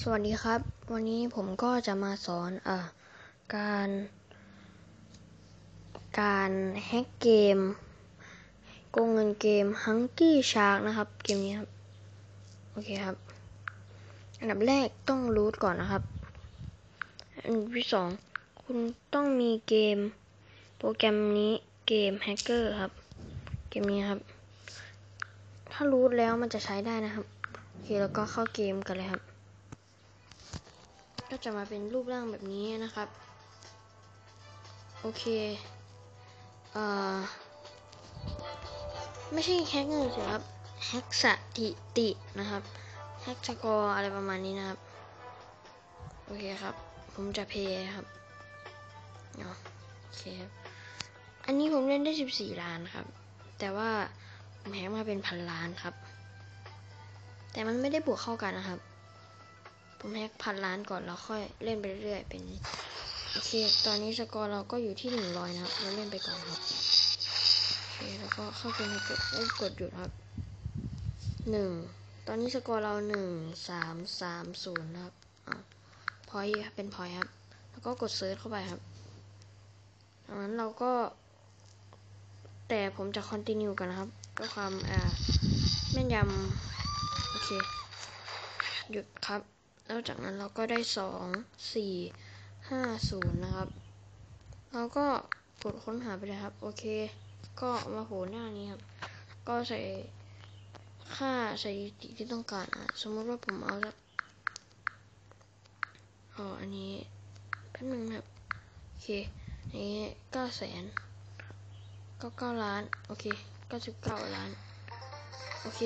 สวัสดีครับ วันนี้ผมก็จะมาสอนอ่าการ การแฮกเกมโกงเงินเกม Hunky Shark นะครับ เกมนี้ครับ โอเคครับ อันดับแรกต้องรูทก่อนนะครับ อันดับที่สองคุณต้องมีเกม โปรแกรมนี้เกมแฮกเกอร์ครับ เกมนี้ครับ ถ้ารูทแล้วมันจะใช้ได้นะครับ โอเคแล้วก็เข้าเกมกันเลยครับ ก็จะมาเป็นรูปร่างแบบนี้นะครับ โอเคเอ่อไม่ใช่แฮกเงินสิครับแฮกสถิตินะครับแฮกสกอร์อะไรประมาณนี้นะครับ โอเคครับ ผมจะเพย์ครับเอาโอเคครับ อันนี้ผมเล่นได้ 14 ล้านครับ แต่ว่าผมแฮกมาเป็นพันล้านครับ แต่มันไม่ได้บวกเข้ากันนะครับ ผมแฮกพันล้านก่อนแล้วค่อยเล่นไปเรื่อยๆเป็นโอเค ตอนนี้สกอร์เราก็อยู่ที่หนึ่งร้อยนะครับเราเล่นไปก่อนครับโอเคแล้วก็เข้าเกมให้กดเอ้กดหยุดครับหนึ่งตอนนี้สกอร์เราหนึ่งสามสามศูนย์นะครับอ่าพอยครับเป็นพอยครับ แล้วก็กดเซิร์ชเข้าไปครับจากนั้นเราก็ แต่ผมจะคอนติเนียกันนะครับเพื่อความอ่าแม่นยำโอเค หยุดครับ แล้วจากนั้นเราก็ได้สองสี่ห้าศูนย์นะครับ เราก็กดค้นหาไปเลยครับ โอเค ก็มาโผล่หน้านี้ครับ ก็ใส่ค่าสถิติที่ต้องการอะสมมติว่าผมเอาสักอ๋ออันนี้แป๊บนึงนะครับ โอเคอันนี้เก้าแสนเก้าเก้าล้าน โอเคเก้าสิบเก้าล้าน โอเค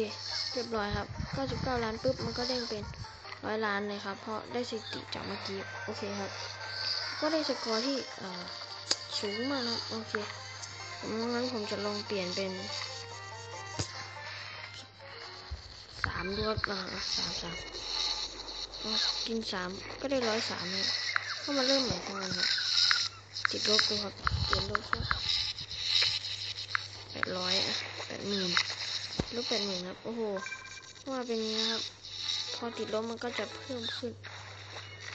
เรียบร้อยครับเก้าสิบเก้าล้านปุ๊บมันก็เด้งเป็น ร้อยล้านเลยครับ เพราะได้สถิติจากเมื่อกี้โอเคครับ ก็ได้สกอร์ที่สูงมากนะโอเคผมงั้นผมจะลองเปลี่ยนเป็นสามดวดอ่าสามสามกินสามก็ได้ร้อยสามเลยก็มาเริ่มใหม่ทั้งนั้นครับติดลบดูครับเปลี่ยนลบสักแปดร้อยแปดหมื่นลบแปดหมื่นครับโอ้โหว่าเป็นอย่างนี้ครับ พอติดลบมันก็จะเพิ่มขึ้น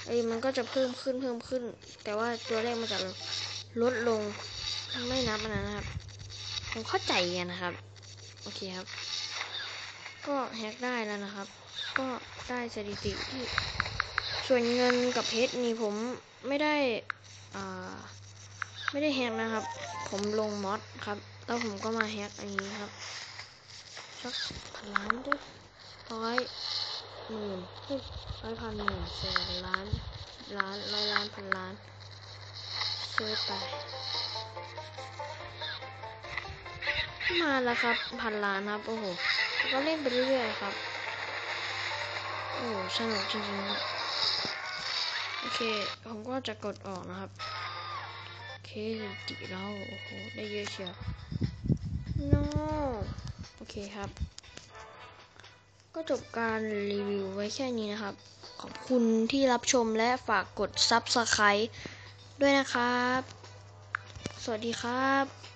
ไอ้ยมันก็จะเพิ่มขึ้นเพิ่มขึ้น แต่ว่าตัวเลขมันจะลดลงไม่นับอันนั้นนะครับ ผมเข้าใจกันนะครับ โอเคครับ ก็แฮกได้แล้วนะครับ ก็ได้สถิติที่ ส่วนเงินกับเพชรนี่ผมไม่ได้อ่าไม่ได้แฮกนะครับ ผมลงมอดครับ แล้วผมก็มาแฮกอันนี้ครับสักพันล้านด้วยร้อย หมื่นเฮ้ยร้อยพันหมื่นแสนล้านล้านร้อยล้านพันล้านซิร์ชไปมาแล้วครับพันล้านครับ โอ้โหแล้วก็เล่นไปเรื่อยๆครับ โอ้โหสนุกจริงๆโอเค ผมก็จะกดออกนะครับโอเคติเราโอ้โหได้เยอะเชียว no โอเคครับ ก็จบการรีวิวไว้แค่นี้นะครับ ขอบคุณที่รับชมและฝากกด Subscribe ด้วยนะครับ สวัสดีครับ